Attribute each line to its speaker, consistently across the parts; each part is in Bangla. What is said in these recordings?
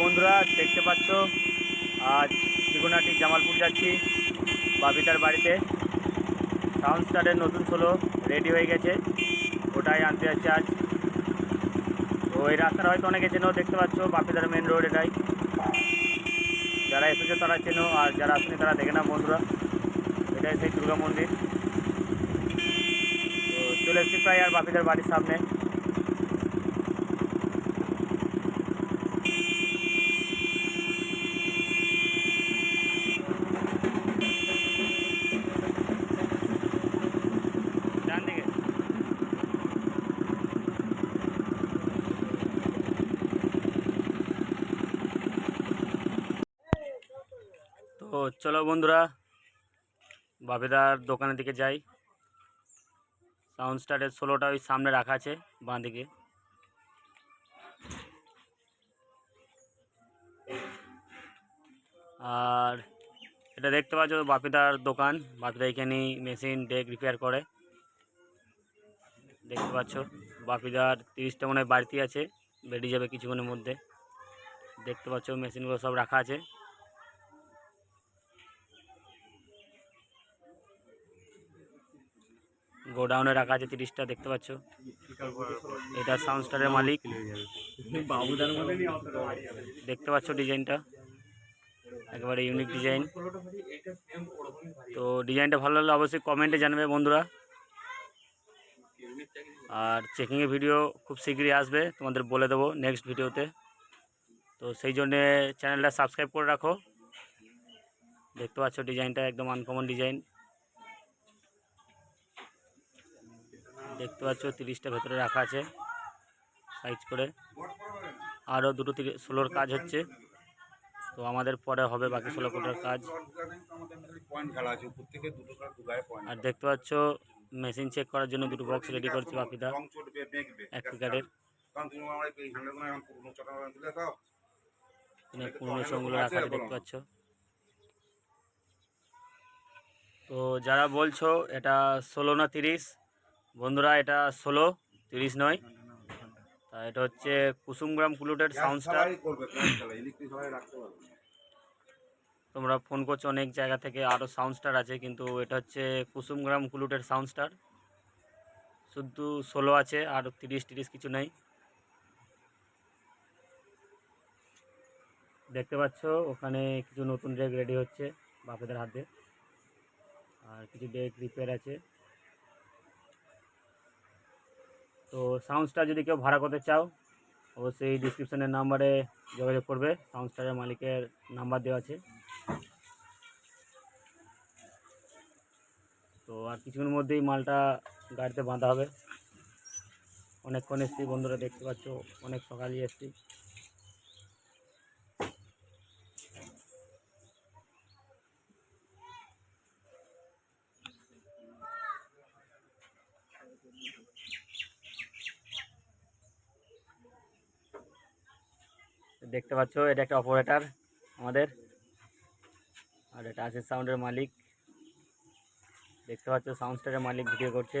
Speaker 1: বন্ধুরা, দেখতে পাচ্ছ, আজ চিকোনাটি জামালপুর যাচ্ছি, বাবিতার বাড়িতে। সাউন্ড স্টারের নতুন সোলো রেডি হয়ে গেছে, ওটাই আনতে যাচ্ছে আজ। তো এই রাস্তাটা হয়তো অনেকে চেনো, দেখতে পাচ্ছ, বাপিদার মেন রোড এটাই। যারা এসেছে তারা চেনো, আর যারা আসেনি তারা দেখে না বন্ধুরা। এটাই সেই দুর্গা মন্দির। তো চলে এসেছি প্রায় আর বাপিদার বাড়ির সামনে ডান দিকে তো চলো বন্ধুরা বাবেদার দোকানের দিকে যাই। সাউন্ড স্টারের ষোলোটা ওই সামনে রাখা আছে, বাঁ দিকে। আর এটা দেখতে পাচ্ছ বাপিদার দোকান, বাপিদা এখানেই মেশিন ডেক রিপেয়ার করে। দেখতে পাচ্ছ বাপিদার তিরিশটা মনে হয় বাড়তি আছে, বেরিয়ে যাবে কিছুক্ষণের মধ্যে। দেখতে পাচ্ছ মেশিনগুলো সব রাখা আছে। গোডাউনে রাখা আছে তিরিশটা, দেখতে পাচ্ছ। এটা সাউন্ড স্টারের মালিক। দেখতে পাচ্ছ ডিজাইনটা। একেবারে ইউনিক ডিজাইন তো ডিজাইনটা ভালো লাগলে অবশ্যই কমেন্টে জানাবে বন্ধুরা। আর চেকিংয়ের ভিডিও খুব শীঘ্রই আসবে, তোমাদের বলে দেবো নেক্সট ভিডিওতে তো। সেই জন্যে চ্যানেলটা সাবস্ক্রাইব করে রাখো। দেখতে পাচ্ছ ডিজাইনটা, একদম আনকমন ডিজাইন দেখতে পাচ্ছ তিরিশটা ভেতরে রাখা আছে সাইজ করে। আরও দুটো থেকে ষোলোর কাজ হচ্ছে। তো আমাদের পরে হবে বাকি ষোলো কোটার কাজ। আর দেখতে পাচ্ছ মেশিন চেক করার জন্য দুটো বক্স রেডি করছে
Speaker 2: বাকিটা,
Speaker 1: এক
Speaker 2: এখন পুরনো
Speaker 1: রাখা দেখতে পাচ্ছ। তো যারা বলছো, এটা ষোলো না তিরিশ বন্ধুরা এটা ষোলো তিরিশ নয়। তা এটা হচ্ছে কুসুমগ্রাম কুলুটের সাউন্ড স্টার। তোমরা ফোন করছ অনেক জায়গা থেকে আরও সাউন্ড স্টার আছে কিন্তু এটা হচ্ছে কুসুমগ্রাম কুলুটের সাউন্ড স্টার শুধু ষোলো আছে আর তিরিশ তিরিশ কিছু নেই। দেখতে পাচ্ছ ওখানে কিছু নতুন ডেক রেডি হচ্ছে বাপেদের হাতে। আর কিছু ডেক রিপেয়ার আছে। তো সাউন্ড স্টার যদি কেউ ভাড়া করতে চাও, অবশ্যই ডিসক্রিপশনের নাম্বারে যোগাযোগ করবে। সাউন্ড স্টারের মালিকের নাম্বার দেওয়া আছে। তো আর কিছুক্ষণের মধ্যেই মালটা গাড়িতে বাঁধা হবে। অনেকক্ষণ এসছি, বন্ধুরা দেখতে পাচ্ছ, অনেক সকালেই এসছি। দেখতে পাচ্ছ, এটা একটা অপারেটার আমাদের। আর এটা আছে সাউন্ডের মালিক। দেখতে পাচ্ছ সাউন্ড স্টারের মালিক ভিডিও করছে।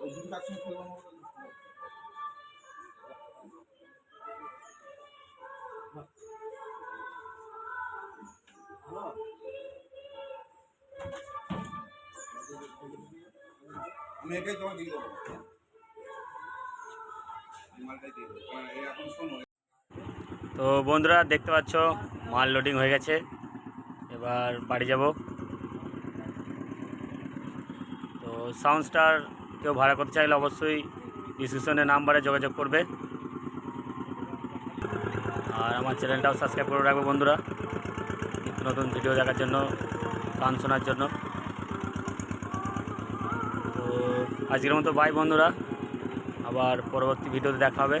Speaker 2: ওই দুটো একসঙ্গে ফেলব না আমি এটাই তোমার দিয়ে দেবো। মালটাই দিয়ে দেবো। এখন শোনো
Speaker 1: তো বন্ধুরা দেখতে পাচ্ছ, মাল লোডিং হয়ে গেছে। এবার বাড়ি যাব। তো সাউন্ড স্টার কেউ ভাড়া করতে চাইলে অবশ্যই ডিসক্রিপশনে নাম্বারে যোগাযোগ করবে। আর আমার চ্যানেলটাও সাবস্ক্রাইব করে রাখবে বন্ধুরা। নিত্য নতুন ভিডিও দেখার জন্য, গান শোনার জন্য। তো আজকের মতো বাই বন্ধুরা। আবার পরবর্তী ভিডিওতে দেখা হবে।